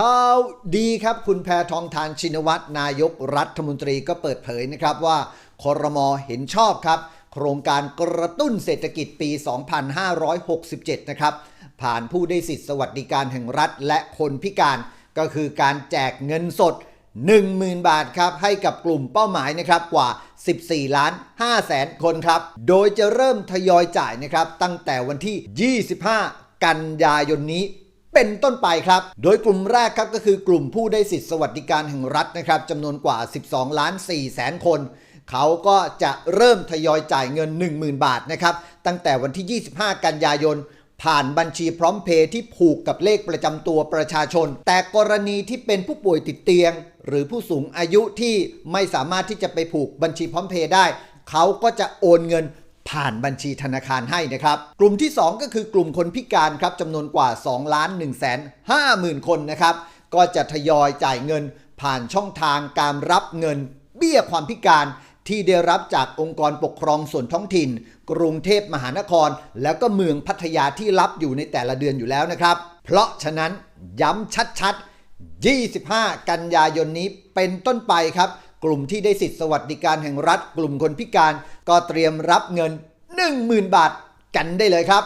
ข่าวดีครับคุณแพทองทานชินวัตรนายกรัฐมนตรีก็เปิดเผยนะครับว่าคอรมอเห็นชอบครับ โครงการกระตุ้นเศรษฐกิจปี 2567 นะครับ ผ่านผู้ได้สิทธิสวัสดิการแห่งรัฐและคนพิการก็คือการแจกเงินสด 10,000 บาทครับ ให้กับกลุ่มเป้าหมายนะครับกว่า 14 ล้าน5แสนคนครับ โดยจะเริ่มทยอยจ่ายนะครับตั้งแต่วันที่ 25 กันยายนนี้ เป็นต้นไปครับ โดยกลุ่มแรกครับก็คือกลุ่มผู้ได้สิทธิสวัสดิการแห่งรัฐนะครับจำนวนกว่า 12 ล้าน4แสนคน เขาก็จะเริ่มทยอยจ่ายเงิน 10,000 บาทนะครับตั้งแต่วันที่ 25 กันยายน ผ่านบัญชีพร้อมเพย์ที่ผูกกับเลขประจำตัวประชาชน แต่กรณีที่เป็นผู้ป่วยติดเตียง หรือผู้สูงอายุที่ไม่สามารถที่จะไปผูกบัญชีพร้อมเพย์ได้ เขาก็จะโอนเงิน ผ่านบัญชีธนาคารให้นะครับ กลุ่มที่ 2 ก็คือกลุ่มคนพิการครับจำนวนกว่า 2 ล้าน1แสน5หมื่นคนนะครับ ก็จะทยอยจ่ายเงิน ผ่านช่องทางการรับเงิน เบี้ยความพิการที่ได้รับจากองค์กรปกครองส่วนท้องถิ่น กรุงเทพมหานคร แล้วก็เมืองพัทยาที่รับอยู่ในแต่ละเดือนอยู่แล้วนะครับ เพราะฉะนั้นย้ำชัดๆ 25 กันยายนนี้เป็นต้นไปครับ กลุ่มที่ได้สิทธิสวัสดิการแห่งรัฐ กลุ่มคนพิการก็เตรียมรับเงิน 10,000 บาทกันได้เลยครับ